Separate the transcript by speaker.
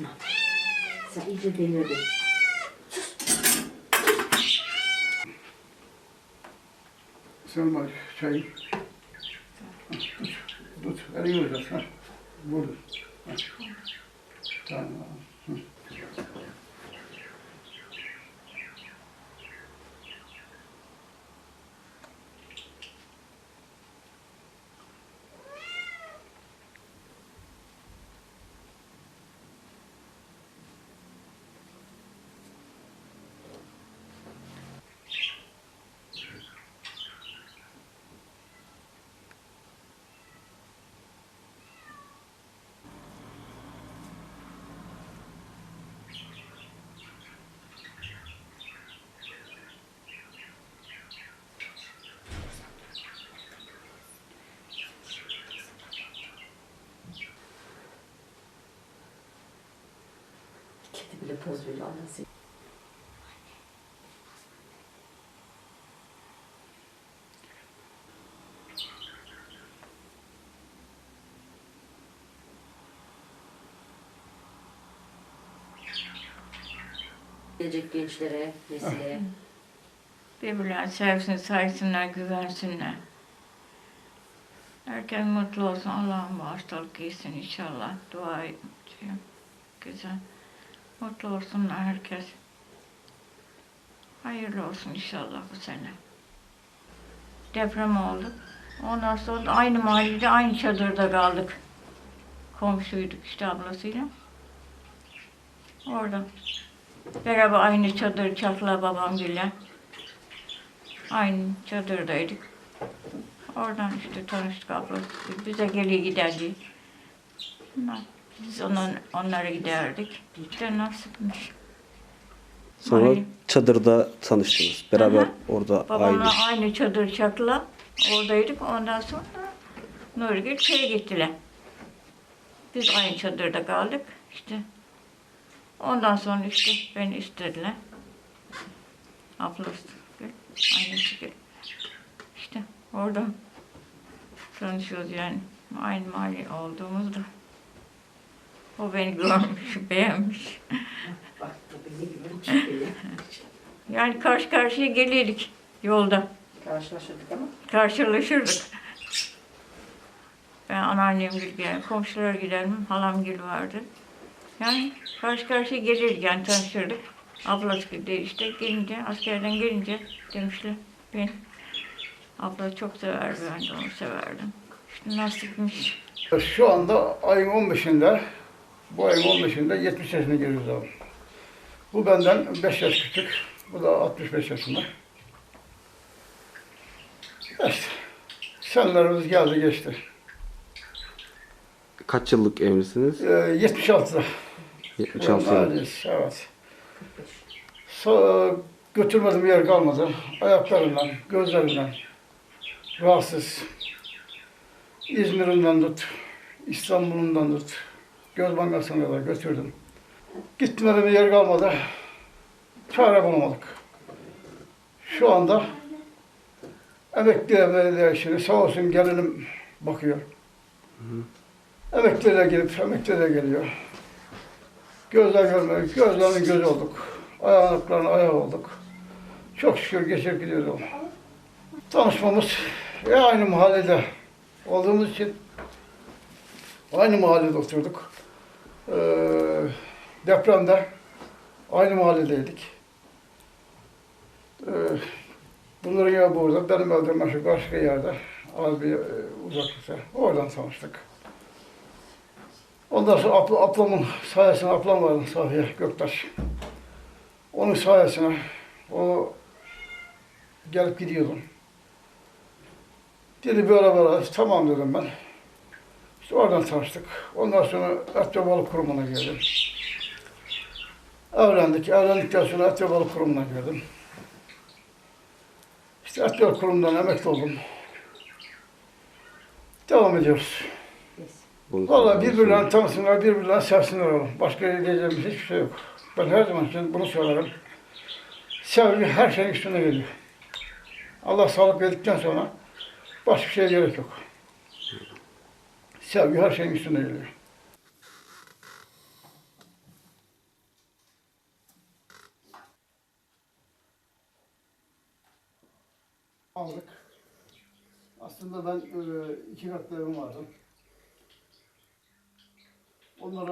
Speaker 1: Basma. Sen iyice delirdin.
Speaker 2: Selma çay. Tut. Tut. Elini uzat. Ha. Burada. Ha. Tamam. Hı.
Speaker 1: Kedi bile poz veriyor anası. Gelecek gençlere, nesile.
Speaker 3: Birbirlerini sevsin, saysınlar, güvensinler. Herkes mutlu olsun. Allah'ım bu hastalık giysin inşallah. Dua ediyorum. Güzel. Mutlu olsunlar herkes. Hayırlı olsun inşallah bu sene. Deprem oldu. Ondan sonra da aynı mahallede, aynı çadırda kaldık. Komşuyduk işte ablasıyla. Orada. Beraber aynı çadır çakla babamgille. Aynı çadırdaydık. Oradan işte tanıştık ablası. Bize geliyor giderdi. Ondan- Biz onun, onlara giderdik. İşte nasipmiş.
Speaker 4: Sonra
Speaker 3: Aynen.
Speaker 4: çadırda tanıştınız. Beraber
Speaker 3: Aha.
Speaker 4: orada
Speaker 3: Babamla
Speaker 4: aile.
Speaker 3: aynı çadır çakla oradaydık. Ondan sonra Nurgül şeye gittiler. Biz aynı çadırda kaldık. İşte ondan sonra işte beni istediler. Ablası gibi, annesi gibi. İşte orada tanışıyoruz yani. Aynı mahalle olduğumuzda. O beni görmüş, beğenmiş.
Speaker 1: Bak tabii ne gibi çıkıyor.
Speaker 3: Yani karşı karşıya gelirdik yolda.
Speaker 1: Karşılaşırdık ama.
Speaker 3: karşılaşırdık. Ben anneannem gider, komşular giderim, halam gül vardı. Yani karşı karşıya gelirdik yani tanışırdık. Ablası gibi işte gelince, askerden gelince demişler ben. Abla çok severdi, ben de onu severdim. İşte nasipmiş.
Speaker 2: Şu anda ayın 15'inde, bu ayın 15'inde 70 yaşına giriyoruz abi. Bu benden 5 yaş küçük, bu da 65 yaşında. İşte, senelerimiz geldi geçti.
Speaker 4: Kaç yıllık evlisiniz?
Speaker 2: Ee, 76'da.
Speaker 4: 76 yıl.
Speaker 2: Aileyiz, Evet. So, götürmedim yer kalmadı. Ayaklarından, gözlerinden rahatsız. İzmir'inden tut, İstanbul'undan tut. Göz bankasına kadar götürdüm. Gitmede bir yer kalmadı. Çare bulamadık. Şu anda emekli belediye işini sağ olsun gelinim bakıyor. Emekliler gelip emekliler geliyor. Gözler görmedik, gözlerinin gözü olduk. Ayağının ayağı olduk. Çok şükür geçip gidiyoruz. Tanışmamız e, aynı mahallede olduğumuz için aynı mahallede oturduk. Ee, depremde aynı mahalledeydik. Ee, bunların evi burada, benim evim şu başka yerde, az bir e, uzaklıkta. Oradan tanıştık. Ondan sonra abla, ablamın sayesinde, ablam vardı Safiye Göktaş. Onun sayesinde o gelip gidiyordum. Dedi böyle böyle, tamam dedim ben. İşte oradan tanıştık. Ondan sonra ve Balık Kurumu'na girdim. Evlendik. Evlendikten sonra ve Balık Kurumu'na girdim. İşte ve Balık Kurumu'ndan emekli oldum. Devam ediyoruz. Valla birbirlerini tanısınlar, birbirlerini sevsinler oğlum. Başka diyeceğimiz hiçbir şey yok. Ben her zaman için bunu söylerim. Sevgi her şeyin üstüne geliyor. Allah sağlık verdikten sonra başka bir şeye gerek yok sevgi her şeyin üstüne gelir. Aldık. Aslında ben e, iki katlı evim vardı. Onlara